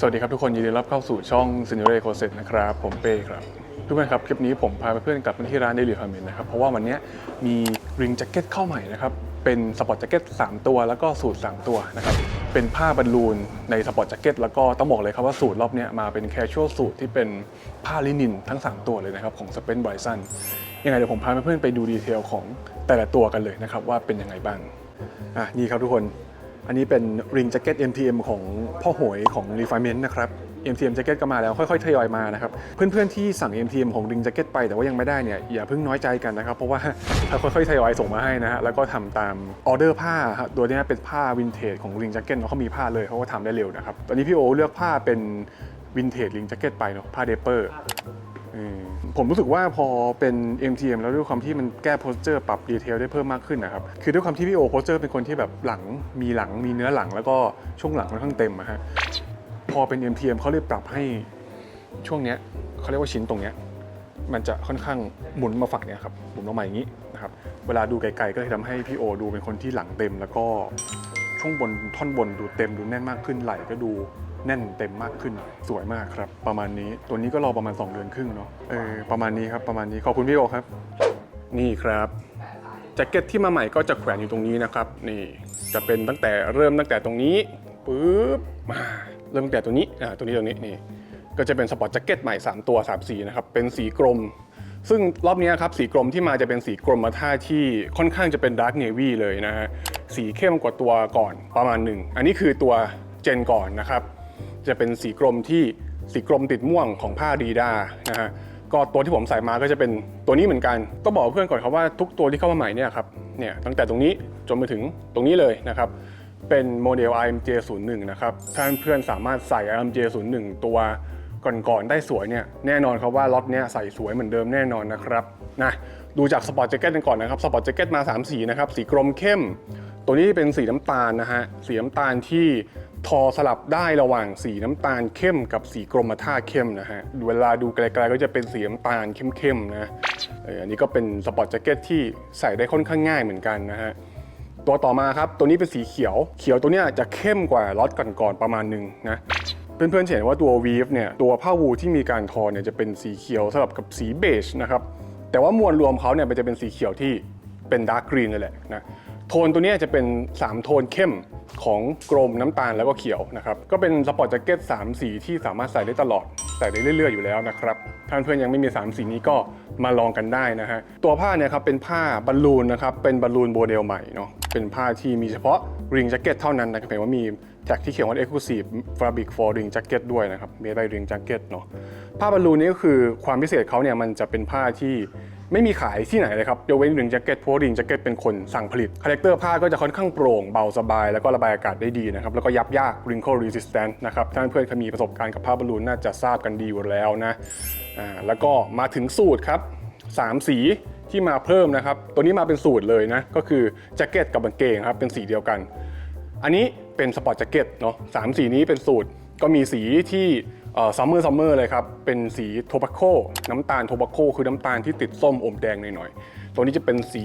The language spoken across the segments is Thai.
สวัสดีครับทุกคนยินดีรับเข้าสู่ช่อง s e n i o r e c o s e t นะครับผมเป้ครับทุกคนครับคลิปนี้ผมพาเพื่อนๆกลับมาที่ร้าน Daily c o m m e n t นะครับเพราะว่าวันนี้มีริงแจ็คเก็ตเข้าใหม่นะครับเป็นสปอร์ตแจ็คเก็ต3ตัวแล้วก็สูตร 3 ตัวนะครับเป็นผ้าบรรลูนในสปอร์ตแจ็คเก็ตแล้วก็ต้องบอกเลยครับว่าสูตรรอบนี้มาเป็นแคชชวลสูตรที่เป็นผ้าลินินทั้ง 3 ตัวเลยนะครับของสเปนไบรซันยังไงเดี๋ยวผมพาเพื่อนๆไปดูดีเทลของแต่ละตัวกันเลยนะครับว่าเป็นยังไงบ้างอะนี่ครับทุกคน อันนี้เป็นริงแจ็คเก็ต MTM ของพ่อหวยของ Refinement นะครับ MTM แจ็คเก็ตก็มาแล้วค่อยๆทยอยมานะครับ เพื่อนๆที่สั่ง MTM ของริงแจ็คเก็ตไปแต่ว่ายังไม่ได้เนี่ยอย่าเพิ่งน้อยใจกันนะครับ เพราะว่าถ้าค่อยๆทยอยส่งมาให้นะฮะแล้วก็ทำตามออเดอร์ผ้าครับตัวนี้เป็นผ้าวินเทจของริงแจ็คเก็ตเนาะเขามีผ้าเลยเขาก็ทำได้เร็วนะครับตอนนี้พี่โอเลือกผ้าเป็นวินเทจริงแจ็คเก็ตไปเนาะผ้าเดเปอร์ ผมรู้สึกว่าพอเป็น MTM แล้วด้วยความที่มันแก้โพสเจอร์ปรับดีเทลได้เพิ่มมากขึ้นนะครับ คือด้วยความที่พี่โอโพสเจอร์เป็นคนที่แบบหลังมีหลังมีเนื้อหลังแล้วก็ช่วงหลังค่อนข้างเต็มอะฮะพอเป็น MTM เขาเลยปรับให้ช่วงเนี้ยเขาเรียกว่าชิ้นตรงเนี้ยมันจะค่อนข้างหมุนมาฝั่งเนี้ยครับหมุนออกมาอย่างนี้นะครับเวลาดูไกลๆก็เลยทำให้พี่โอดูเป็นคนที่หลังเต็ม แล้วก็ช่วงบนท่อนบนดูเต็มดูแน่นมากขึ้นไหล่ก็ดู แน่นเต็มมากขึ้นสวยมากครับ ประมาณนี้ตัวนี้ก็รอประมาณ 2 เดือนครึ่งเนาะเออประมาณนี้ครับประมาณนี้ขอบคุณพี่โอครับ นี่ครับแจ็คเก็ตที่มาใหม่ก็จะแขวนอยู่ตรงนี้นะครับ นี่จะเป็นตั้งแต่เริ่มตั้งแต่ตรงนี้ปุ๊บมาเริ่มตั้งแต่ตัวนี้อ่าตัวนี้ตัวนี้นี่ก็จะเป็นสปอร์ตแจ็คเก็ตใหม่ 3 ตัว 3 สีนะครับเป็นสีกรม ซึ่งรอบนี้ครับสีกรมที่มาจะเป็นสีกรมท่าที่ค่อนข้างจะเป็นดาร์กเนวี่เลยนะฮะสีเข้มกว่าตัวก่อนประมาณหนึ่งอันนี้คือตัวเจนก่อนนะครับ จะเป็นสีกรมที่สีกรมติดม่วงของผ้าดีดานะฮะก็ตัวที่ผมใส่มาก็จะเป็นตัวนี้เหมือนกัน ก็บอกเพื่อนก่อนครับว่าทุกตัวที่เข้ามาใหม่เนี่ยครับเนี่ยตั้งแต่ตรงนี้จนมาถึงตรงนี้เลยนะครับเป็นโมเดล IMJ 01นะครับถ้าเพื่อนสามารถใส่ IMJ 01ตัวก่อนๆได้สวยเนี่ยแน่นอนครับว่าล็อตเนี้ยใส่สวยเหมือนเดิมแน่นอนนะครับนะดูจากสปอร์ตแจ็คเก็ตกันก่อนนะครับสปอร์ตแจ็คเก็ตมา 3 สีนะครับสีกรมเข้ม ตัวนี้เป็นสีน้ำตาลนะฮะสีน้ำตาลที่ ทอสลับได้ระหว่างสีน้ำตาลเข้มกับสีกรมท่าเข้มนะฮะเวลาดูไกลๆก็จะเป็นสีน้ำตาลเข้มๆนะอันนี้ก็เป็นสปอร์ตแจ็คเก็ตที่ใส่ได้ค่อนข้างง่ายเหมือนกันนะฮะตัวต่อมาครับตัวนี้เป็นสีเขียว เขียวตัวเนี้ยจะเข้มกว่าล็อตก่อนๆประมาณหนึ่งนะเพื่อนๆเห็นว่าตัววีฟเนี่ยตัวผ้าวูลที่มีการทอเนี่ยจะเป็นสีเขียวสลับกับสีเบจนะครับแต่ว่ามวลรวมเขาเนี่ยมันจะเป็นสีเขียวที่เป็นดาร์กกรีนนั่นแหละนะ โทนตัวนี้จะเป็น 3 โทนเข้มของกรมน้ำตาลแล้วก็เขียวนะครับ ก็เป็นสปอร์ตแจ็คเก็ต3สีที่สามารถใส่ได้ตลอด ใส่ได้เรื่อยๆอยู่แล้วนะครับท่านเพื่อนยังไม่มี 3 สีนี้ก็มาลองกันได้นะฮะ ตัวผ้าเนี่ยครับเป็นผ้าบอลลูนนะครับ เป็นบอลลูนโมเดลใหม่เนาะ เป็นผ้าที่มีเฉพาะริงแจ็คเก็ตเท่านั้นนะครับเห็นว่ามีแท็กที่เขียนว่า exclusive fabric for ring jacket ด้วยนะครับ made by ring jacket เนาะ ผ้าบอลลูนนี้ก็คือความพิเศษเขาเนี่ยมันจะเป็นผ้าที่ ไม่มีขายที่ไหนเลยครับยกเว้นริงแจ็คเก็ตเพราะริงแจ็คเก็ตเป็นคนสั่งผลิตคาแรคเตอร์ผ้าก็จะค่อนข้างโปร่งเบาสบาย แล้วก็ระบายอากาศได้ดีนะครับแล้วก็ยับยาก wrinkle resistant นะครับท่านเพื่อนเคยมีประสบการณ์กับผ้าบอลลูนน่าจะทราบกันดีอยู่แล้วนะอ่าแล้วก็มาถึงสูตรครับสามสีที่มาเพิ่มนะครับ ตัวนี้มาเป็นสูตรเลยนะ ก็คือแจ็คเก็ตกับกางเกงครับ เป็นสีเดียวกัน อันนี้เป็นสปอร์ตแจ็คเก็ตเนาะสามสีนี้เป็นสูตร ก็มีสีที่ซัมเมอร์ซัมเมอร์เลยครับ เป็นสีโทบ a โคน้ำตาลโทบ a โคคือน้ำตาลที่ติดส้มอมแดงหน่อยๆ ตัวนี้จะเป็นสี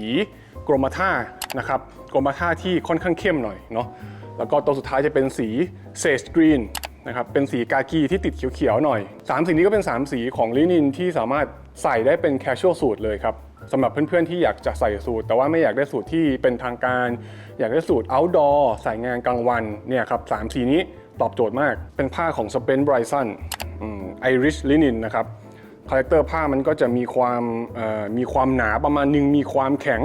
กรมท่านะครับกรมท่าที่ค่อนข้างเข้มหน่อยเนาะแล้วก็ตัวสุดท้ายจะเป็นสีเซจกรีนนะครับเป็นสีกากีที่ติดเขียวๆหน่อย 3 สีนี้ก็เป็น 3 สีของลินินที่สามารถใส่ได้เป็นแคชชวลสูตรเลยครับสำหรับเพื่อนๆที่อยากจะใส่สูตร แต่ว่าไม่อยากได้สูตรที่เป็นทางการ อยากได้สูตร outdoor ใส่งานกลางวันเนี่ยครับสามสีนี้ ตอบโจทย์มาก เป็นผ้าของ s p e n b r y s o n Irish Linen นะครับ คาแรคเตอร์ผ้ามันก็จะมีความมีความหนาประมาณหนึง มีความแข็ง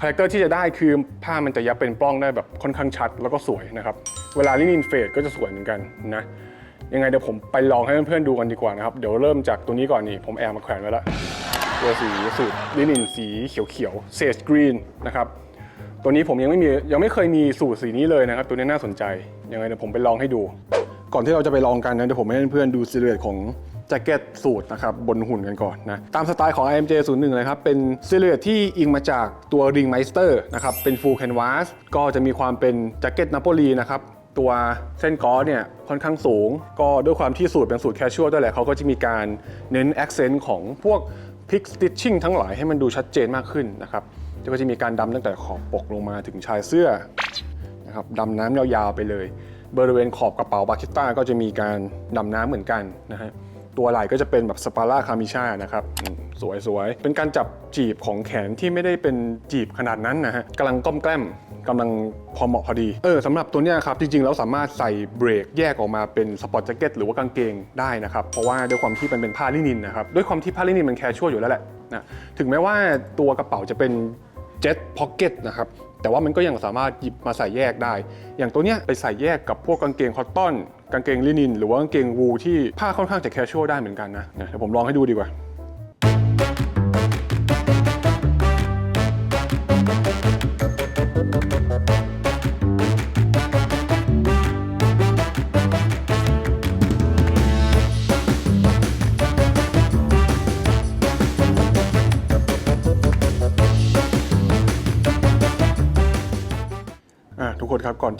คาแรคเตอร์ที่จะได้คือผ้ามันจะยับเป็นปล้องได้แบบค่อนข้างชัดแล้วก็สวยนะครับ เวลาลินินเฟดก็จะสวยเหมือนกันนะ ยังไงเดี๋ยวผมไปลองให้เพื่อนๆดูกันดีกว่านะครับ เดี๋ยวเริ่มจากตัวนี้ก่อนนี่ ผมแอบมาแขวนไว้แล้วตัวสีสูตรลินินสีเขียวๆเซจกรีนนะครับ ตัวนี้ผมยังไม่มียังไม่เคยมีสูตรสีนี้เลยนะครับ ตัวนี้น่าสนใจ ยังไงเดี๋ยวผมไปลองให้ดู ก่อนที่เราจะไปลองกันนะเดี๋ยวผมให้เพื่อนๆดูซิลูเอตของแจ็คเก็ตสูตรนะครับบนหุ่นกันก่อนนะตามสไตล์ของ IMJ 01เลยครับเป็นซิลูเอตที่อิงมาจากตัว Ring Meister นะครับเป็น full canvas ก็จะมีความเป็นแจ็คเก็ตนาโปลีนะครับตัวเส้นกอเนี่ยค่อนข้างสูง ก็ด้วยความที่สูตรเป็นสูตรแคชชวลด้วยแหละเขาก็จะมีการเน้น accent ของพวก pick stitching ทั้งหลายให้มันดูชัดเจนมากขึ้นนะครับ ก็จะมีการดำตั้งแต่ขอบปกลงมาถึงชายเสื้อนะครับดำน้ำยาวๆไปเลย บริเวณขอบกระเป๋าบาคิต้าก็จะมีการดำน้ำเหมือนกันนะฮะตัวไหล่ก็จะเป็นแบบสปาร่าคามิชานะครับสวยๆเป็นการจับจีบของแขนที่ไม่ได้เป็นจีบขนาดนั้นนะฮะกำลังก้มแกล้มกำลังพอเหมาะพอดีเออสำหรับตัวเนี้ยครับจริงๆแล้วสามารถใส่เบรกแยกออกมาเป็นสปอร์ตแจ็คเก็ตหรือว่ากางเกงได้นะครับ เพราะว่าด้วยความที่มันเป็นผ้าลินินนะครับด้วยความที่ผ้าลินินมันแคชชวลอยู่แล้วแหละนะถึงแม้ว่าตัวกระเป๋าจะเป็น เจ็ตพ็อกเก็ตนะครับแต่ว่ามันก็ยังสามารถหยิบมาใส่แยกได้ อย่างตัวเนี้ยไปใส่แยกกับพวกกางเกงคอตตอน กางเกงลินิน หรือว่ากางเกงวูลที่ผ้าค่อนข้างจะแคชชวลได้เหมือนกันนะเดี๋ยวผมลองให้ดูดีกว่า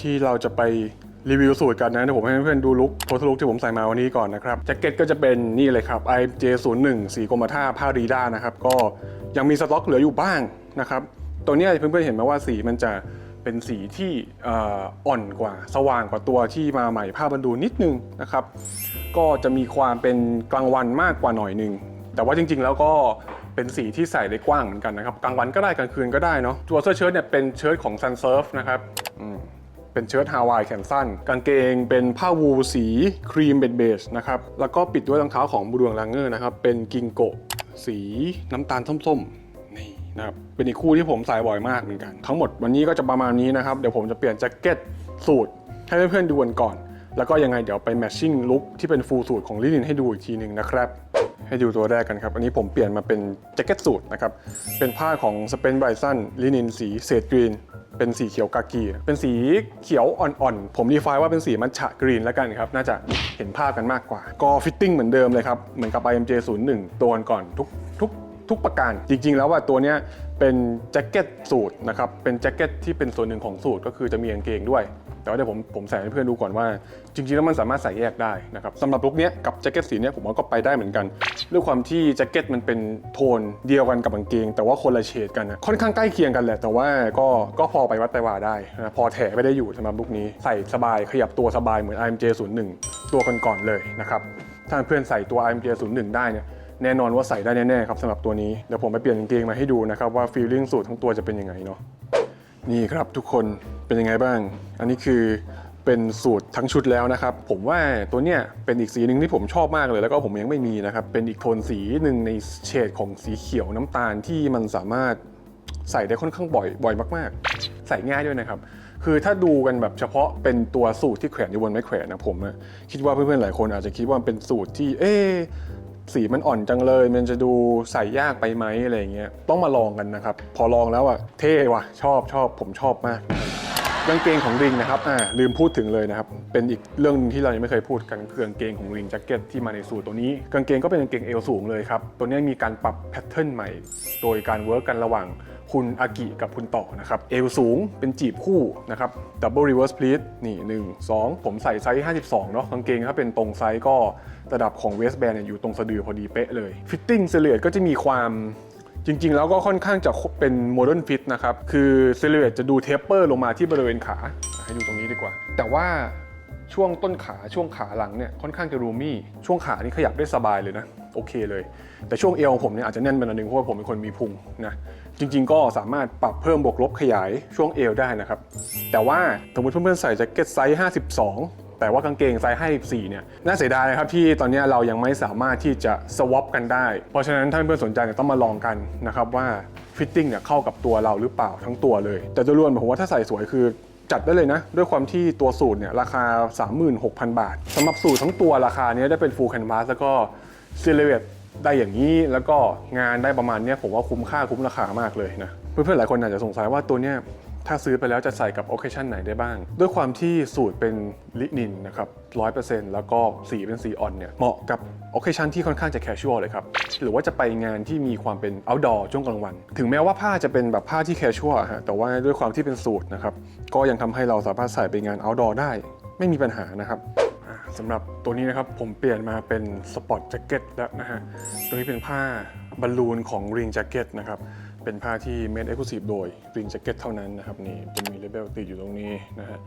ที่เราจะไปรีวิวสูตรกันนะเดี๋ยวผมให้เพื่อนๆดูลุคโทสลุคที่ผมใส่มาวันนี้ก่อนนะครับแจ็คเก็ตก็จะเป็นนี่เลยครับ IJ01 สีกรมท่าผ้ารีด้านะครับก็ยังมีสต็อกเหลืออยู่บ้างนะครับตัวนี้เพื่อนๆเห็นไหมว่าสีมันจะเป็นสีที่อ่อนกว่า สว่างกว่าตัวที่มาใหม่ผ้าบันดูนิดนึงนะครับก็จะมีความเป็นกลางวันมากกว่าหน่อยหนึงแต่ว่าจริงๆ แล้วก็เป็นสีที่ใส่ได้กว้างเหมือนกันนะครับกลางวันก็ได้กลางคืนก็ได้เนาะตัวเสื้อเชิ้ตเนี่ยเป็นเชิ้ตของ Sun Surf นะครับอื เป็นเชิ้ตฮาวายแขนสั้น กางเกงเป็นผ้าวูลสีครีมเบจเบจนะครับ แล้วก็ปิดด้วยรองเท้าของบูดวงลังเกอร์นะครับ เป็นกิงโกสีน้ำตาลส้มๆ นี่นะครับ เป็นอีกคู่ที่ผมใส่บ่อยมากเหมือนกัน ทั้งหมดวันนี้ก็จะประมาณนี้นะครับ เดี๋ยวผมจะเปลี่ยนแจ็คเก็ตสูตรให้เพื่อนๆดูกันก่อน แล้วก็ยังไงเดี๋ยวไปแมทชิ่งลุคที่เป็นฟูลสูตรของลินินให้ดูอีกทีหนึ่งนะครับ ให้ดูตัวแรกกันครับ อันนี้ผมเปลี่ยนมาเป็นแจ็คเก็ตสูทนะครับ เป็นผ้าของสเปนไบซันลินินสีเศษกรีน เป็นสีเขียวกากี เป็นสีเขียวอ่อนๆ ผมดีไฟว่าเป็นสีมัทฉะกรีนแล้วกันครับ น่าจะเห็นภาพกันมากกว่า ก็ฟิตติ้งเหมือนเดิมเลยครับ เหมือนกับ IMJ 01 ตัวก่อนทุกทุกทุกประการจริงๆ แล้วว่าตัวเนี้ยเป็นแจ็คเก็ตสูทนะครับเป็นแจ็คเก็ตที่เป็นส่วนหนึ่งของสูทก็คือจะมีกางเกงด้วย แต่ว่าเดี๋ยวผมผมใส่ให้เพื่อนดูก่อนว่า จริงๆแล้วมันสามารถใส่แยกได้นะครับสำหรับลุคนี้กับแจ็คเก็ตสีนี้ผมว่าก็ไปได้เหมือนกันด้วยความที่แจ็คเก็ตมันเป็นโทนเดียวกันกับกางเกง แต่ว่าคนละเฉดกันนะค่อนข้างใกล้เคียงกันแหละ แต่ว่าก็ก็พอไปวัดไปว่าได้นะพอแถไปได้อยู่สำหรับลุคนี้ใส่สบายขยับตัวสบายเหมือน IMJ 01 ตัวก่อนๆเลยนะครับถ้าเพื่อนใส่ตัว IMJ 01 ได้เนี่ยแน่นอนว่าใส่ได้แน่ๆครับสำหรับตัวนี้เดี๋ยวผมไปเปลี่ยนกางเกงมาให้ดูนะครับว่าฟีลลิ่งสูตรทั้งตัวจะเป็นยังไงเนาะ นี่ครับทุกคนเป็นยังไงบ้าง อันนี้คือเป็นสูตรทั้งชุดแล้วนะครับ ผมว่าตัวเนี้ยเป็นอีกสีหนึ่งที่ผมชอบมากเลย แล้วก็ผมยังไม่มีนะครับ เป็นอีกโทนสีหนึ่งในเฉดของสีเขียวน้ำตาลที่มันสามารถใส่ได้ค่อนข้างบ่อยบ่อยมากๆ ใส่ง่ายด้วยนะครับ คือถ้าดูกันแบบเฉพาะเป็นตัวสูตรที่แขวนอยู่บนไม้แขวนนะผมอะคิดว่าเพื่อนๆหลายคนอาจจะคิดว่ามันเป็นสูตรที่เอ๊ สีมันอ่อนจังเลย มันจะดูใส่ยากไปไหมอะไรเงี้ยต้องมาลองกันนะครับ พอลองแล้วอะเท่ว่ะชอบชอบผมชอบมากกางเกงของริงนะครับอ่าลืมพูดถึงเลยนะครับ เป็นอีกเรื่องหนึงที่เรายังไม่เคยพูดกันคือกางเกงของริงแจ็คเก็ตที่มาในสูตรตัวนี้ กางเกงก็เป็นกางเกงเอวสูงเลยครับ ตัวนี้มีการปรับแพทเทิร์นใหม่ โดยการเวิร์กกันระหว่าง คุณอากิกับคุณต่อนะครับ เอวสูงเป็นจีบคู่นะครับดับเบิลรีเวิร์สพลีทนี่หนึ่งสองผมใส่ไซส์ 52 เนาะกางเกงถ้าเป็นตรงไซส์ก็ระดับของเวสแบนเนี่ยอยู่ตรงสะดือพอดีเป๊ะเลยฟิตติ้งเซเลตก็จะมีความจริง ๆ แล้วก็ค่อนข้างจะเป็นโมเดิร์นฟิตนะครับ คือเซเลตจะดูเทปเปอร์ลงมาที่บริเวณขา ให้ดูตรงนี้ดีกว่า แต่ว่าช่วงต้นขาช่วงขาหลังเนี่ยค่อนข้างจะรูมี่ ช่วงขานี่ขยับได้สบายเลยนะ โอเคเลย แต่ช่วงเอวของผมเนี่ยอาจจะแน่นไปหน่อยนึงเพราะว่าผมเป็นคนมีพุงนะ จริงๆ ก็สามารถปรับเพิ่มบวกลบขยายช่วงเอวได้นะครับ แต่ว่าสมมติเพื่อนๆใส่แจ็คเก็ตไซส์ 52 แต่ว่ากางเกงไซส์ 54 เนี่ย น่าเสียดายนะครับที่ตอนนี้เรายังไม่สามารถที่จะสวอปกันได้ เพราะฉะนั้นถ้าเพื่อนๆสนใจเนี่ยต้องมาลองกันนะครับว่าฟิตติ้งเนี่ยเข้ากับตัวเราหรือเปล่าทั้งตัวเลย แต่โดยรวมผมว่าถ้าใส่สวยคือจัดได้เลยนะ ด้วยความที่ตัวสูตรเนี่ยราคา 36,000 บาทสำหรับสูตรทั้งตัวราคาเนี้ยได้เป็น full canvas แล้วก็ซิล h เ t ต ได้อย่างนี้แล้วก็งานได้ประมาณนี้ผมว่าคุ้มค่าคุ้มราคามากเลยนะเพื่อนๆหลายคนอาจจะสงสัยว่าตัวเนี้ยถ้าซื้อไปแล้วจะใส่กับ occasion ไหนได้บ้าง ด้วยความที่สูตรเป็นลินินนะครับ100%แล้วก็สีเป็นสีอ่อนเนี่ย เหมาะกับ occasion ที่ค่อนข้างจะ casual เลยครับ หรือว่าจะไปงานที่มีความเป็น outdoor ช่วงกลางวัน ถึงแม้ว่าผ้าจะเป็นแบบผ้าที่ casual อะฮะ แต่ว่าด้วยความที่เป็นสูตรนะครับ ก็ยังทำให้เราสามารถใส่ไปงาน outdoor ได้ ไม่มีปัญหานะครับ สำหรับตัวนี้นะครับผมเปลี่ยนมาเป็นสปอร์ตแจ็คเก็ตแล้วนะฮะ ตัวนี้เป็นผ้าบอลลูนของ Ring Jacket นะครับ เป็นผ้าที่ made exclusive โดย Ring Jacket เท่านั้นนะครับนี่จะมีเลเบลติดอยู่ตรงนี้นะฮะ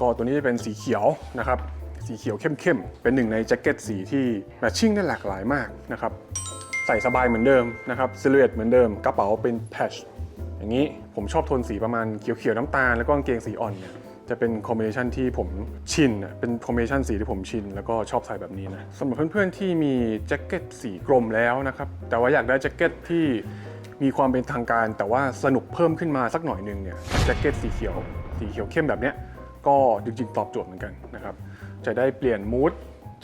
ก็ตัวนี้จะเป็นสีเขียวนะครับ สีเขียวเข้มๆ เป็นหนึ่งในแจ็คเก็ตสีที่แมทชิ่งได้หลากหลายมากนะครับ ใส่สบายเหมือนเดิมนะครับซิลูเอตเหมือนเดิม กระเป๋าเป็นแพชอย่างนี้ผมชอบโทนสีประมาณเขียวๆน้ำตาลแล้วก็กางเกงสีอ่อนเนี่ย จะเป็นคอมบิเนชันที่ผมชินเป็นคอมบิเนชันสีที่ผมชิน แล้วก็ชอบใส่แบบนี้นะสำหรับเพื่อนๆที่มีแจ็คเก็ตสีกรมแล้วนะครับ แต่ว่าอยากได้แจ็คเก็ตที่มีความเป็นทางการ แต่ว่าสนุกเพิ่มขึ้นมาสักหน่อยนึงเนี่ยแจ็คเก็ตสีเขียว สีเขียวเข้มแบบเนี้ยก็จริงๆ ตอบโจทย์เหมือนกันนะครับ จะได้เปลี่ยนมูด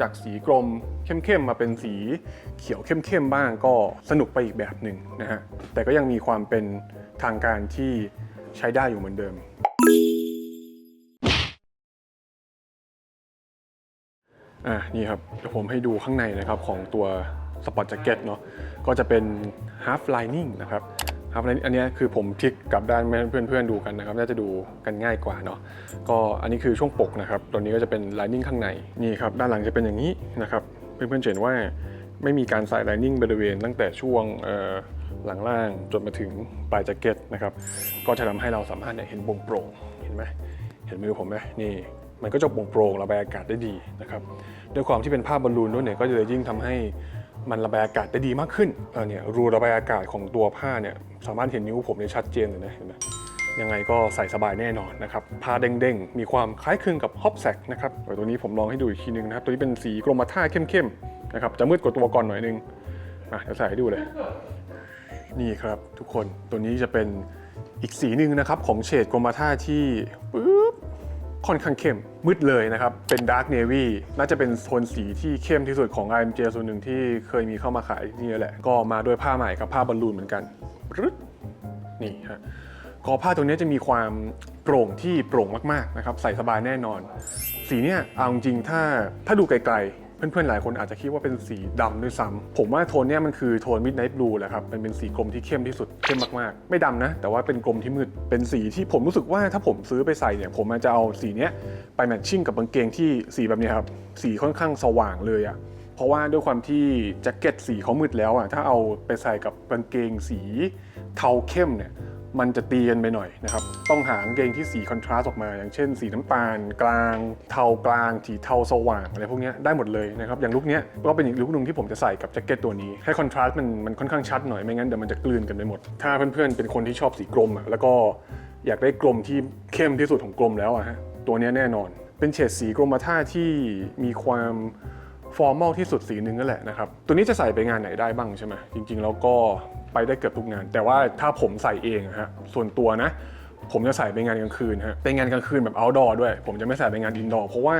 จากสีกรมเข้มๆมาเป็นสีเขียวเข้มๆบ้างก็สนุกไปอีกแบบหนึ่งนะฮะแต่ก็ยังมีความเป็นทางการที่ใช้ได้อยู่เหมือนเดิม อะนี่ครับเดี๋ยวผมให้ดูข้างในนะครับของตัวสปอร์ตแจ็คเก็ตเนาะก็จะเป็น half lining นะครับ half lining อันนี้คือผมทิกกลับด้านเพื่อนๆดูกันนะครับ น่าจะดูกันง่ายกว่าเนาะก็อันนี้คือช่วงปกนะครับตัวนี้ก็จะเป็น lining ข้างในนี่ครับด้านหลังจะเป็นอย่างนี้นะครับเพื่อนๆจะเห็นว่าไม่มีการใส่ lining บริเวณ ตั้งแต่ช่วงเออหลังล่างจนมาถึงปลายแจ็คเก็ตนะครับก็จะทำให้เราสามารถเนี่ยเห็นโปร่งโปร่งๆเห็นไหมเห็นมือผมไหมนี่มันก็จะโปร่งโปร่งๆระบายอากาศได้ดีนะครับ ด้วยความที่เป็นผ้าบอลลูนด้วยเนี่ยก็จะยิ่งทำให้มันระบายอากาศได้ดีมากขึ้นเออเนี่ยรูระบายอากาศของตัวผ้าเนี่ยสามารถเห็นนิ้วผมได้ชัดเจนเลยนะเห็นไหมยังไงก็ใส่สบายแน่นอนนะครับ ผ้าเด้งๆ มีความคล้ายคลึงกับฮอปแซกนะครับตัวนี้ผมลองให้ดูอีกทีนึงนะครับ ตัวนี้เป็นสีกรมท่าเข้มๆนะครับ จะมืดกว่าตัวก่อนหน่อยนึงอะเดี๋ยวใส่ให้ดูเลย นี่ครับทุกคน ตัวนี้จะเป็นอีกสีหนึ่งนะครับของเฉดกรมท่าที่ปึ๊ ค่อนข้างเข้มมืดเลยนะครับ เป็นดาร์กเนวี่น่าจะเป็นโทนสีที่เข้มที่สุดของ IMJ ส่วนหนึ่งที่เคยมีเข้ามาขายที่นี่แหละ ก็มาด้วยผ้าใหม่กับผ้าบอลลูนเหมือนกันรึดนี่ฮะกอผ้าตรงนี้จะมีความโปร่งที่โปร่งมากๆนะครับ ใส่สบายแน่นอน สีเนี่ยเอาจริงถ้าถ้าดูไกลๆ เพื่อนๆ หลายคนอาจจะคิดว่าเป็นสีดำด้วยซ้ำผมว่าโทนเนี้ยมันคือโทน Midnight Blue แหละครับมันเป็นสีกรมที่เข้มที่สุดเข้มมากๆ ไม่ดำนะ แต่ว่าเป็นกรมที่มืดเป็นสีที่ผมรู้สึกว่าถ้าผมซื้อไปใส่เนี่ยผมอาจจะเอาสีเนี้ยไปแมทชิ่งกับกางเกงที่สีแบบนี้ครับสีค่อนข้างสว่างเลยอะเพราะว่าด้วยความที่แจ็คเก็ตสีเขามืดแล้วอะถ้าเอาไปใส่กับกางเกงสีเทาเข้มเนี่ย มันจะตีกันไปหน่อยนะครับ ต้องหากางเกงที่สีคอนทราสต์ออกมา อย่างเช่น สีน้ำตาลกลาง เทากลางสีเทาสว่างอะไรพวกนี้ได้หมดเลยนะครับ อย่างลุคนี้ก็เป็นอีกลุคหนึ่งที่ผมจะใส่กับแจ็คเก็ตตัวนี้ ให้คอนทราสต์มันมันค่อนข้างชัดหน่อยไม่งั้นเดี๋ยวมันจะกลืนกันไปหมด ถ้าเพื่อนๆเป็นคนที่ชอบสีกรมอะแล้วก็อยากได้กรมที่เข้มที่สุดของกรมแล้วอะฮะตัวนี้แน่นอน เป็นเฉดสีกรมท่าที่มีความ ฟอร์มอลที่สุดสีหนึ่งนั่นแหละนะครับตัวนี้จะใส่ไปงานไหนได้บ้างใช่ไหมจริง ๆ แล้วก็ไปได้เกือบทุกงาน แต่ว่าถ้าผมใส่เองอะฮะส่วนตัวนะ ผมจะใส่ไปงานกลางคืนฮะเป็นงานกลางคืนแบบ outdoor ด้วย ผมจะไม่ใส่ไปงาน indoor เพราะว่า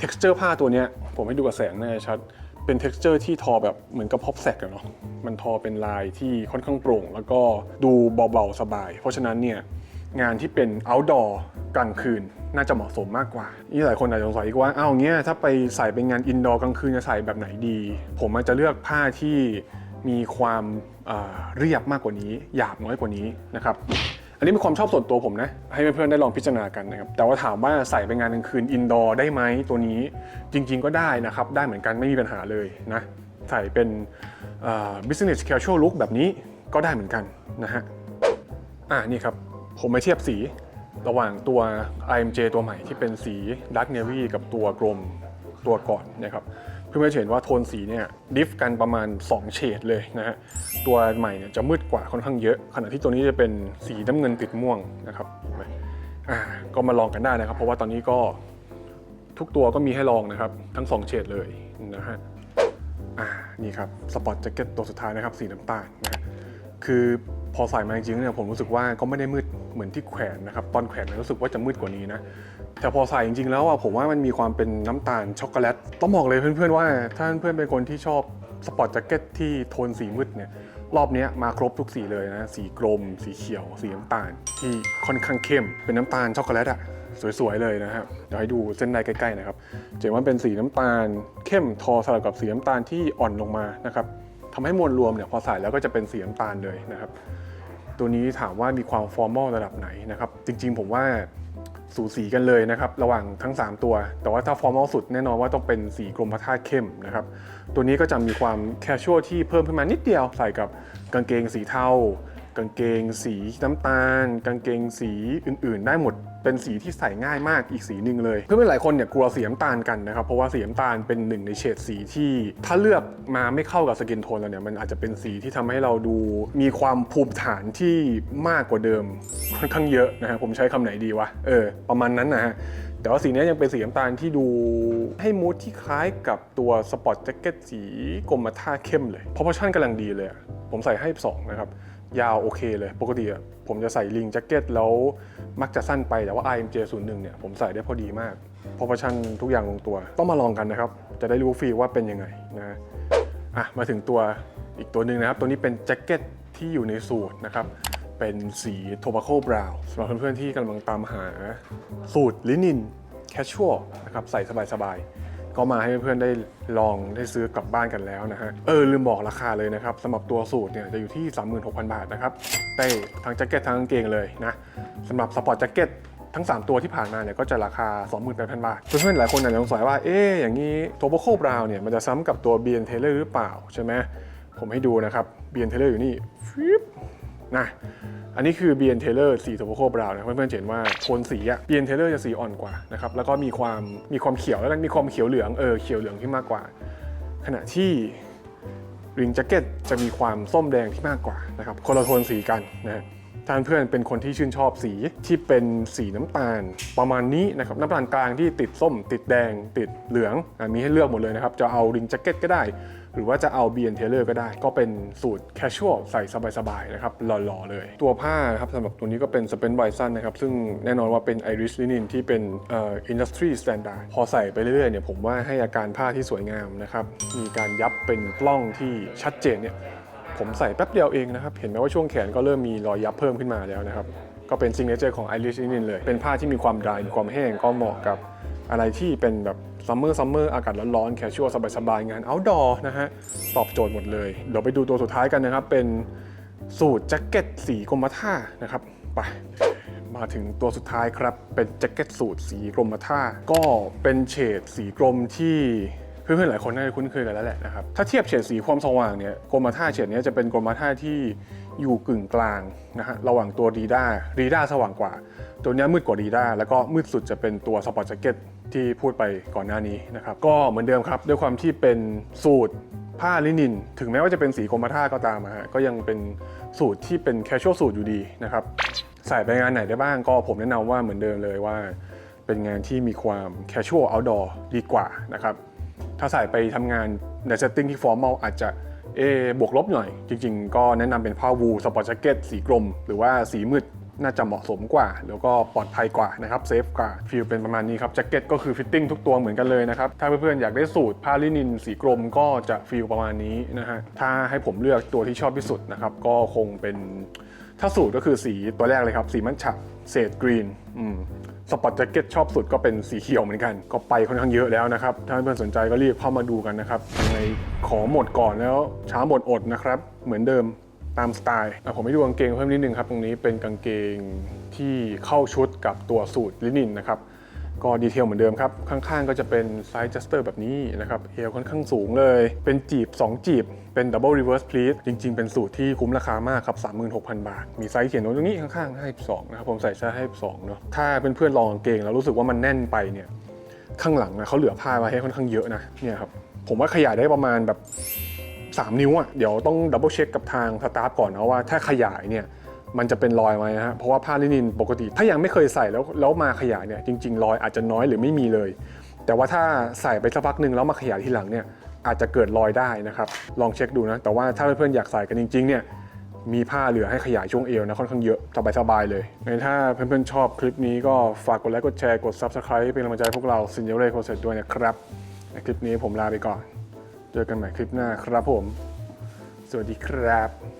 texture ผ้าตัวเนี้ยผมให้ดูกับแสงน่าชัดเป็น texture ที่ทอแบบเหมือนกับพ o อ s แซกอะเนาะมันทอเป็นลายที่ค่อนข้างโปร่ง แล้วก็ดูเบาๆสบาย เพราะฉะนั้นเนี่ย งานที่เป็น outdoor กลางคืนน่าจะเหมาะสมมากกว่านี่หลายคนอาจจะสงสัยอีกว่าอ้าวเงี้ยถ้าไปใส่เป็นงาน indoor กลางคืนจะใส่แบบไหนดี ผมอาจจะเลือกผ้าที่มีความอ่าเรียบมากกว่านี้ หยาบน้อยกว่านี้นะครับ อันนี้เป็นความชอบส่วนตัวผมนะ ให้เพื่อนๆได้ลองพิจารณากันนะครับ แต่ว่าถามว่าใส่ไปงานกลางคืนอินดอร์ได้ไหมตัวนี้ จริง ๆ ก็ได้นะครับ ได้เหมือนกันไม่มีปัญหาเลยนะ ใส่เป็น business casual look แบบนี้ก็ได้เหมือนกันนะฮะ อ่านี่ครับ ผมมาเทียบสีระหว่างตัว IMJ ตัวใหม่ที่เป็นสี Dark Navy กับตัวกรมตัวก่อนนะครับเพื่อนๆจะเห็นว่าโทนสีเนี่ยดิฟกันประมาณ 2 เฉดเลยนะฮะตัวใหม่เนี่ยจะมืดกว่าค่อนข้างเยอะ ขณะที่ตัวนี้จะเป็นสีน้ำเงินติดม่วงนะครับอ่าก็มาลองกันได้นะครับ เพราะว่าตอนนี้ก็ทุกตัวก็มีให้ลองนะครับ ทั้ง 2 เฉดเลยนะฮะอ่านี่ครับสปอร์ตแจ็คเก็ตตัวสุดท้ายนะครับสีน้ำตาลนะฮะคือพอใส่มาจริงๆเนี่ยผมรู้สึกว่าก็ไม่ได้มืด เหมือนที่แขวนนะครับตอนแขวนรู้สึกว่าจะมืดกว่านี้นะแต่พอใส่จริงๆแล้วอะผมว่ามันมีความเป็นน้ำตาลช็อกโกแลตต้องบอกเลยเพื่อนๆว่า ถ้าเพื่อนเป็นคนที่ชอบสปอร์ตแจ็คเก็ตที่โทนสีมืดเนี่ยรอบนี้มาครบทุกสีเลยนะสีกรม สีเขียว สีน้ำตาล ที่ค่อนข้างเข้ม เป็นน้ำตาลช็อกโกแลตอะสวยๆเลยนะครับเดี๋ยวให้ดูเส้นในใกล้ๆนะครับจะเห็นว่าเป็นสีน้ำตาลเข้มทอสลับกับสีน้ำตาลที่อ่อนลงมานะครับทำให้มวลรวมเนี่ยพอใส่แล้วก็จะเป็นสีน้ำตาลเลยนะครับ ตัวนี้ถามว่ามีความฟอร์มอลระดับไหนนะครับ จริงๆ ผมว่าสูสีกันเลยนะครับระหว่างทั้ง 3 ตัว แต่ว่าถ้าฟอร์มอลสุดแน่นอนว่าต้องเป็นสีกรมพระธาตุเข้มนะครับ ตัวนี้ก็จะมีความแคชชวลที่เพิ่มขึ้นมานิดเดียวใส่กับกางเกงสีเทา กางเกงสีน้ำตาล กางเกงสีอื่น ๆ ได้หมดเป็นสีที่ใส่ง่ายมากอีกสีหนึ่งเลย เพื่อนๆหลายคนเนี่ยกลัวสีน้ำตาลกันนะครับ เพราะว่าสีน้ำตาลเป็นหนึ่งในเฉดสีที่ ถ้าเลือกมาไม่เข้ากับสกินโทนเราเนี่ยมันอาจจะเป็นสีที่ทำให้เราดูมีความภูมิฐานที่มากกว่าเดิมค่อนข้างเยอะนะฮะผมใช้คำไหนดีวะเออประมาณนั้นนะฮะแต่ว่าสีนี้ยังเป็นสีน้ำตาลที่ดูให้มูดที่คล้ายกับตัวสปอร์ตแจ็คเก็ตสีกรมท่าเข้มเลยพราะพชั่นกำลังดีเลย ผมใส่ให้ 2 นะครับ ยาวโอเคเลย ปกติอะผมจะใส่ลิงแจ็คเก็ตแล้วมักจะสั้นไปแต่ว่า IMJ 01เนี่ยผมใส่ได้พอดีมากพระพชั่นทุกอย่างลงตัว ต้องมาลองกันนะครับ จะได้รู้ฟีลว่าเป็นยังไงนะอะมาถึงตัวอีกตัวหนึ่งนะครับ ตัวนี้เป็นแจ็คเก็ตที่อยู่ในสูตรนะครับ เป็นสีโทบาโคบราวน์สำหรับเพื่อนๆที่กำลังตามหาสูตรลินินแคชชวลนะครับใส่สบายๆ ก็มาให้เพื่อนได้ลองได้ซื้อกลับบ้านกันแล้วนะฮะ เออ ลืมบอกราคาเลยนะครับสำหรับตัวสูตรเนี่ยจะอยู่ที่ 36,000 บาทนะครับได้ทั้งแจ็คเก็ตทั้งกางเกงเลยนะสำหรับสปอร์ตแจ็คเก็ตทั้ง 3 ตัวที่ผ่านมาเนี่ยก็จะราคา 28,000 บาท เพื่อนๆหลายคนอาจจะสงสัยว่า เอ๊ะอย่างนี้โทโบโคบราวเนี่ยมันจะซ้ำกับตัว b ี n นเทเลอร์หรือเปล่าใช่ไหมผมให้ดูนะครับ b ี n นเทเลอร์อยู่นี่ฟิบ นะอันนี้คือ b ี n นเทเลอร์สีโทโบโคบราวน์นะเพื่อนๆเห็นว่าโทนสีอะ b ี n นเทเลอร์จะสีอ่อนกว่านะครับแล้วก็มีความมีความเขียวแล้วกันมีความเขียวเหลืองเออเขียวเหลืองที่มากกว่า ขณะที่ริงแจ็คเก็ตจะมีความส้มแดงที่มากกว่านะครับคนละโทนสีกันนะท่านเพื่อนเป็นคนที่ชื่นชอบสีที่เป็นสีน้ำตาลประมาณนี้นะครับน้ำตาลกลางที่ติดส้ม ติดแดง ติดเหลืองอะมีให้เลือกหมดเลยนะครับจะเอาริงแจ็คเก็ตก็ได้ หรือว่าจะเอาเบียนเทเลอร์ก็ได้ ก็เป็นสูตรแคชชวลใส่สบายๆนะครับหล่อๆเลย ตัวผ้านะครับสำหรับตัวนี้ก็เป็นสเปนไวซันนะครับ ซึ่งแน่นอนว่าเป็นไอริสลินินที่เป็นเอ่ออินดัสทรีสแตนดาร์ดพอใส่ไปเรื่อยๆเนี่ยผมว่าให้อาการผ้าที่สวยงามนะครับมีการยับเป็นปล้องที่ชัดเจนเนี่ยผมใส่แป๊บเดียวเองนะครับ เห็นไหมว่าช่วงแขนก็เริ่มมีรอยยับเพิ่มขึ้นมาแล้วนะครับ ก็เป็นซิงเกิลเจอร์ของ Irish Linen เลย เป็นผ้าที่มีความดรายมีความแห้งก็เหมาะกับ อะไรที่เป็นแบบซัมเมอร์ซัมเมอร์อากาศร้อนๆแคชชวลสบายๆงาน outdoor นะฮะ ตอบโจทย์หมดเลย เดี๋ยวไปดูตัวสุดท้ายกันนะครับ เป็นสูตรแจ็คเก็ตสีกรมท่านะครับไปมาถึงตัวสุดท้ายครับ เป็นแจ็คเก็ตสูทสีกรมท่า ก็เป็นเฉดสีกรมที่เพื่อนๆหลายคนน่าจะคุ้นเคยกันแล้วแหละนะครับ ถ้าเทียบเฉดสีความสว่างเนี่ยกรมท่าเฉดเนี้ยจะเป็นกรมท่าที่อยู่กึ่งกลางนะฮะระหว่างตัวรีด้ารีด้าสว่างกว่า ตัวเนี้ยมืดกว่ารีด้าแล้วก็มืดสุดจะเป็นตัวสปอร์ตแจ็คเก็ต ที่พูดไปก่อนหน้านี้นะครับ ก็เหมือนเดิมครับ ด้วยความที่เป็นสูตรผ้าลินิน ถึงแม้ว่าจะเป็นสีกรมท่าก็ตามฮะก็ยังเป็นสูตรที่เป็นแคชชวลสูตรอยู่ดีนะครับ ใส่ไปงานไหนได้บ้างก็ผมแนะนำว่าเหมือนเดิมเลยว่า เป็นงานที่มีความ casual outdoor ดีกว่านะครับ ถ้าใส่ไปทำงานในเซตติ้งที่ formal อาจจะเอบวกลบหน่อย จริง ๆ ก็แนะนำเป็นผ้าวูสปอร์ตแจ็คเก็ตสีกรมหรือว่าสีมืด น่าจะเหมาะสมกว่า แล้วก็ปลอดภัยกว่านะครับเซฟกว่าฟีลเป็นประมาณนี้ครับแจ็คเก็ตก็คือฟิตติ้งทุกตัวเหมือนกันเลยนะครับถ้าเพื่อนๆอยากได้สูตรผ้าลินินสีกรมก็จะฟีลประมาณนี้นะฮะถ้าให้ผมเลือกตัวที่ชอบที่สุดนะครับก็คงเป็นถ้าสูตรก็คือสีตัวแรกเลยครับ สีมัทฉะเศษกรีนสปอร์ตแจ็คเก็ตชอบสุดก็เป็นสีเขียวเหมือนกัน ก็ไปค่อนข้างเยอะแล้วนะครับ ถ้าเพื่อนๆสนใจก็รีบเข้ามาดูกันนะครับยังไงขอหมดก่อนแล้วช้าหมดอดนะครับ เหมือนเดิม ตามสไตล์ผมให้ดูกางเกงเพิ่มนิดนึงครับ ตรงนี้เป็นกางเกงที่เข้าชุดกับตัวสูตรลินินนะครับ ก็ดีเทลเหมือนเดิมครับ ข้างๆ ก็จะเป็นไซส์จัสเตอร์แบบนี้นะครับเอวค่อนข้างสูงเลย เป็นจีบ 2 จีบ เป็นดับเบิลรีเวิร์สพลีทจริงๆ เป็นสูตรที่คุ้มราคามากครับ 36,000 บาท มีไซส์เขียนตรงนี้ข้างๆให้2นะครับผมใส่ไซส์ให้2เนาะถ้าเพื่อนๆลองกางเกงแล้วรู้สึกว่ามันแน่นไปเนี่ยข้างหลังนะเขาเหลือผ้าไว้ให้ค่อนข้างเยอะนะเนี่ยครับผมว่าขยายได้ประมาณแบบ 3 นิ้วอะ่ะเดี๋ยวต้องดับเบิลเช็คกับทางสตาฟก่อนนะว่าถ้าขยายเนี่ยมันจะเป็นรอยไหมฮะเพราะว่าผ้าลินินปกติ ถ้ายังไม่เคยใส่แล้วแล้วมาขยายเนี่ยจริง ๆ รอยอาจจะน้อยหรือไม่มีเลย แต่ว่าถ้าใส่ไปสักพักหนึ่งแล้วมาขยายทีหลังเนี่ยอาจจะเกิดรอยได้นะครับ ลองเช็คดูนะ แต่ว่าถ้าเพื่อนๆอยากใส่กันจริงๆเนี่ยมีผ้าเหลือให้ขยายช่วงเอวนะค่อนข้างเยอะสบายๆเลยงั้นถ้าเพื่อนๆชอบคลิปนี้ก็ฝากกดไลค์กดแชร์กด Subscribe เป็นกำลังใจพวกเราซินเนเร่โคเซตด้วยนะครับในคลิปนี้ผมลาไปก่อน เจอกันใหม่คลิปหน้าครับผม สวัสดีครับ